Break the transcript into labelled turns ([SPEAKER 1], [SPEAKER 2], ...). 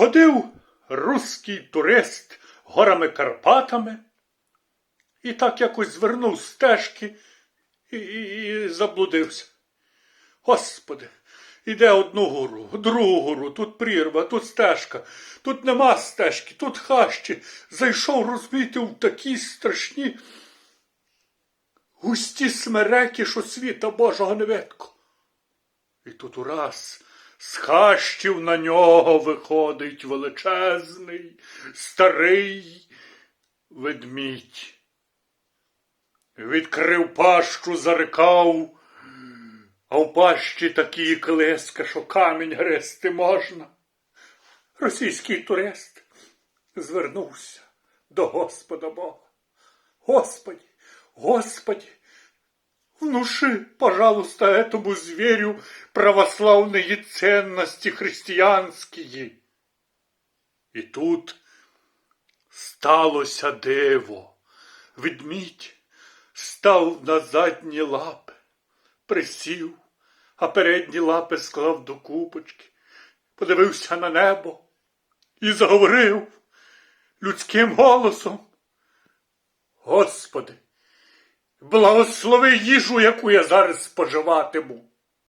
[SPEAKER 1] Ходив руський турист горами Карпатами і так якось звернув стежки і, і, і заблудився. Господи, іде одну гору, другу гору, тут прірва, тут стежка, тут нема стежки, тут хащі. Зайшов, розумієте, в такі страшні густі смереки, що світа Божого не видко. І тут ураз з хащів на нього виходить величезний, старий ведмідь. Відкрив пащу, зарикав, а в пащі такі клеска, що камінь грести можна. Російський турист звернувся до Господа Бога. Господи, Господи, внуши, пожалуйста, этому зверю православные ценности християнські. І тут сталося диво. Ведмідь став на задні лапи, присів, а передні лапи склав до купочки, подивився на небо і заговорив людським голосом. Господи, благослови їжу, яку я зараз споживатиму.